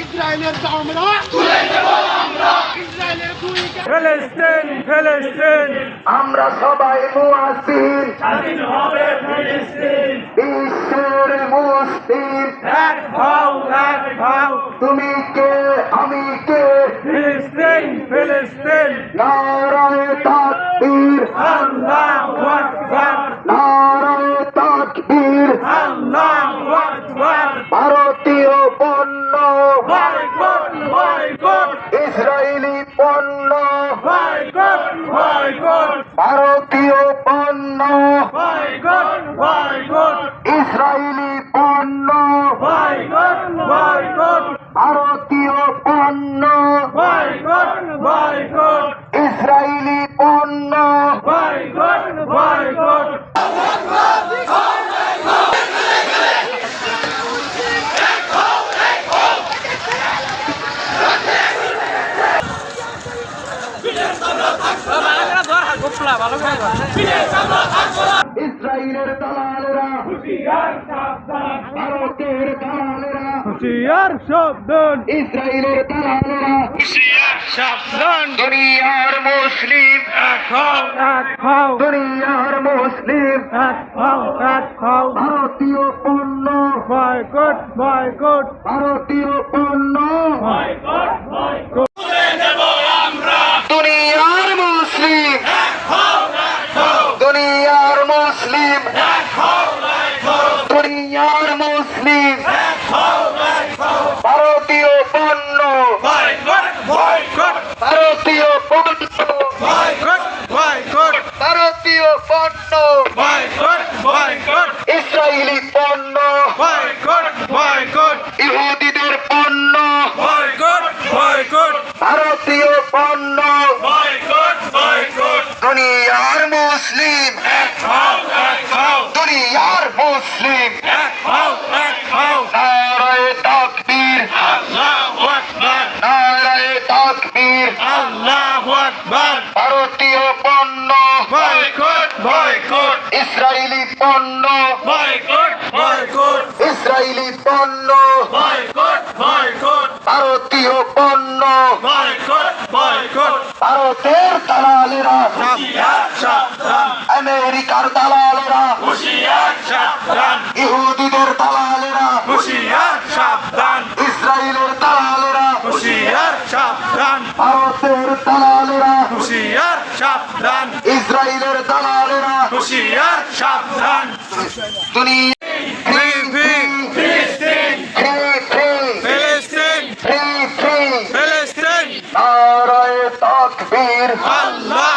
ইসরায়েলের আমরা ফেলেস্তিন ফেলেস্তিন। আমরা সবাই মুআসিন। স্বাধীন ঈশ্বর মুসলিম। এক ভাও এক ভাও। তুমি কে? আমি কে? ফিলিস্তিন ফিলিস্তিন। নারায়ণ ভারতীয় পণ্য ইসরায়েল পণ্য বয়কট বয়কট ভারতীয় পণ্য বয়কট বয়কট ইসরায়েলি পণ্য বয়কট বয়কট ইসরায়েলের দালালেরা ভারতের দালালেরা হুশিয়ার সাবধান। ইসরায়েলের দালালেরা সাবধান। দুনিয়ার মুসলিম এক হও এক হও। দুনিয়ার মুসলিম এক হও এক হও। ভারতীয় পণ্য বয়কট বয়কট। ভারতীয় পণ্য বয়কট বয়কট দুনিয়ার মুসলিম দুনিয়ার মুসলিম। দুনিয়ার মুসলিম। ভারতীয় পণ্য। ভারতীয় ভারতীয় পণ্য। ইসরায়েলি পণ্য। ইহুদিদের পণ্য। ভারতীয় পণ্য। দুনিয়ার মুসলিম এক হও এক হও দুনিয়ার মুসলিম এক হও এক হও নারায় তাকবীর আল্লাহু আকবার নারায় তাকবীর আল্লাহু আকবার ভারতীয় পণ্য বয়কট বয়কট ইসরায়েলি পণ্য বয়কট বয়কট ইসরায়েলি পণ্য বয়কট বয়কট ভারতীয় পণ্য ভারতের দালালেরা আমেরিকার দালালেরা ইহুদিদের দালালেরা ইসরায়েলের দালালেরা ভারতের দালালেরা হুশিয়ার সাবধান ইসরায়েলের দালালেরা হুশিয়ার সাবধান দুনিয়া নারায় তাকবীর। আল্লাহ